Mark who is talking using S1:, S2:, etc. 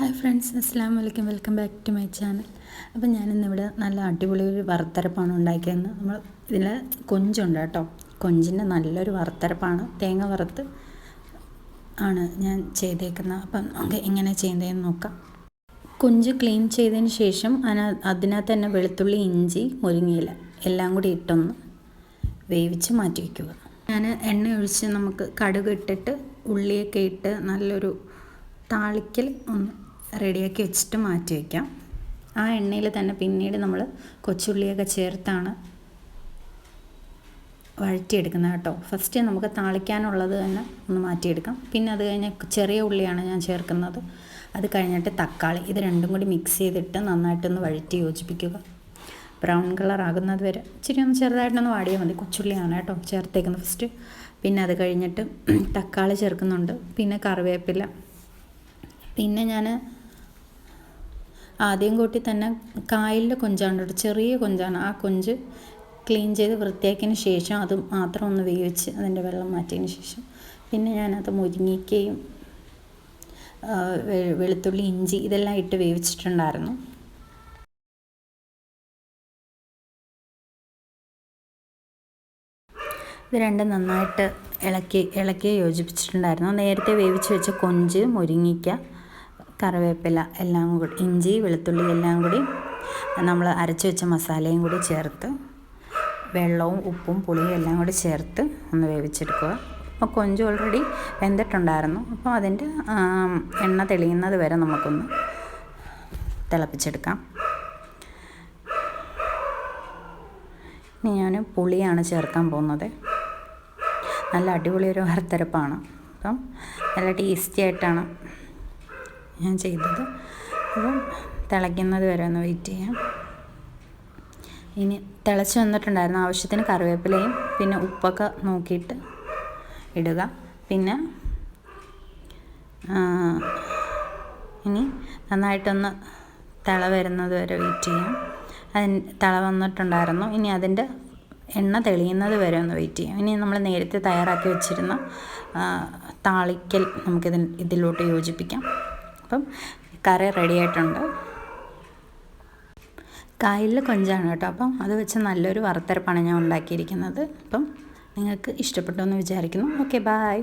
S1: Hi friends അസ്സാം വലൈക്കും welcome back to my channel. അപ്പം ഞാനിന്നിവിടെ നല്ല അടിപൊളി ഒരു വറുത്തരപ്പാണ് ഉണ്ടാക്കിയത്. നമ്മൾ ഇതിൽ കൊഞ്ചുണ്ട് കേട്ടോ. കൊഞ്ചിന്റെ നല്ലൊരു വറുത്തരപ്പാണ്. തേങ്ങ വറുത്ത് ആണ് ഞാൻ ചെയ്തേക്കുന്നത്. അപ്പം നമുക്ക് എങ്ങനെ ചെയ്യുന്നതെന്ന് നോക്കാം. കൊഞ്ച് ക്ലീൻ ചെയ്തതിന് ശേഷം അതിന അതിനകത്ത് തന്നെ വെളുത്തുള്ളി ഇഞ്ചി മുരിങ്ങയില എല്ലാം കൂടി ഇട്ടൊന്ന് വേവിച്ച് മാറ്റി വയ്ക്കുക. ഞാൻ എണ്ണ ഒഴിച്ച് നമുക്ക് കടുക് ഇട്ടിട്ട് ഉള്ളിയൊക്കെ ഇട്ട് നല്ലൊരു താളിക്കൽ ഒന്ന് റെഡിയാക്കി വെച്ചിട്ട് മാറ്റി വയ്ക്കാം ആ എണ്ണയിൽ തന്നെ പിന്നീട് നമ്മൾ കൊച്ചുള്ളിയൊക്കെ ചേർത്താണ് വഴറ്റിയെടുക്കുന്നത് കേട്ടോ. ഫസ്റ്റ് നമുക്ക് താളിക്കാനുള്ളത് തന്നെ ഒന്ന് മാറ്റിയെടുക്കാം. പിന്നെ അത് കഴിഞ്ഞ് ചെറിയ ഉള്ളിയാണ് ഞാൻ ചേർക്കുന്നത്. അത് കഴിഞ്ഞിട്ട് തക്കാളി ഇത് രണ്ടും കൂടി മിക്സ് ചെയ്തിട്ട് നന്നായിട്ടൊന്ന് വഴറ്റി യോജിപ്പിക്കുക. ബ്രൗൺ കളർ ആകുന്നത് വരെ. ഇച്ചിരി ഒന്ന് ചെറുതായിട്ടൊന്ന് വാടിയാൽ മതി. കൊച്ചുള്ളിയാണ് കേട്ടോ ചേർത്തേക്കുന്നത് ഫസ്റ്റ് പിന്നെ അത് കഴിഞ്ഞിട്ട് തക്കാളി ചേർക്കുന്നുണ്ട്. പിന്നെ കറിവേപ്പില. പിന്നെ ഞാൻ ആദ്യം കൂട്ടി തന്നെ കായലിന്റെ കൊഞ്ചാണ് കേട്ടോ. ചെറിയ കൊഞ്ചാണ്. ആ കൊഞ്ച് ക്ലീൻ ചെയ്ത് വൃത്തിയാക്കിയതിന് ശേഷം അത് മാത്രം ഒന്ന് വേവിച്ച് അതിന്റെ വെള്ളം മാറ്റിയതിന് ശേഷം പിന്നെ ഞാനത് മുരിങ്ങിക്കയും വെളുത്തുള്ളി ഇഞ്ചി ഇതെല്ലാം ഇട്ട് വേവിച്ചിട്ടുണ്ടായിരുന്നു. ഇത് രണ്ടും നന്നായിട്ട് ഇളക്കി ഇളക്കി യോജിപ്പിച്ചിട്ടുണ്ടായിരുന്നു. നേരത്തെ വേവിച്ച് വെച്ച കൊഞ്ച് മുരിങ്ങിക്ക കറിവേപ്പില എല്ലാം കൂടി ഇഞ്ചി വെളുത്തുള്ളി എല്ലാം കൂടി നമ്മൾ അരച്ച് വെച്ച മസാലയും കൂടി ചേർത്ത് വെള്ളവും ഉപ്പും പുളിയും എല്ലാം കൂടി ചേർത്ത് ഒന്ന് വേവിച്ചെടുക്കുക. അപ്പോൾ കൊഞ്ച് ഓൾറെഡി വെന്തിട്ടുണ്ടായിരുന്നു. അപ്പോൾ അതിന്റെ എണ്ണ തെളിയുന്നത് വരെ നമുക്കൊന്ന് തിളപ്പിച്ചെടുക്കാം. ഇനി ഞാൻ പുളിയാണ് ചേർക്കാൻ പോകുന്നത്. നല്ല അടിപൊളി ഒരു വറുത്തരപ്പാണ്. അപ്പം നല്ല ടേസ്റ്റി ആയിട്ടാണ് ഞാൻ ചെയ്തത്. അപ്പം തിളയ്ക്കുന്നത് വരെ ഒന്ന് വെയിറ്റ് ചെയ്യാം. ഇനി തിളച്ച് വന്നിട്ടുണ്ടായിരുന്നു ആവശ്യത്തിന് കറിവേപ്പിലയും പിന്നെ ഉപ്പൊക്കെ നോക്കിയിട്ട് ഇടുക. പിന്നെ ഇനി നന്നായിട്ടൊന്ന് തിള വരുന്നത് വരെ വെയിറ്റ് ചെയ്യാം. അതിന് തിള വന്നിട്ടുണ്ടായിരുന്നു. ഇനി അതിന്റെ എണ്ണ തെളിയുന്നത് വരെ ഒന്ന് വെയിറ്റ് ചെയ്യാം. ഇനി നമ്മൾ നേരത്തെ തയ്യാറാക്കി വെച്ചിരുന്ന താളിക്കൽ നമുക്കിതിൽ ഇതിലോട്ട് യോജിപ്പിക്കാം. അപ്പം കറി റെഡി ആയിട്ടുണ്ട്. കായലിൽ കൊഞ്ചാണ് കേട്ടോ. അപ്പം അത് വെച്ച് നല്ലൊരു വറുത്തരപ്പാണ് ഞാൻ ഉണ്ടാക്കിയിരിക്കുന്നത്. അപ്പം നിങ്ങൾക്ക് ഇഷ്ടപ്പെട്ടു എന്ന് വിചാരിക്കുന്നു. Okay bye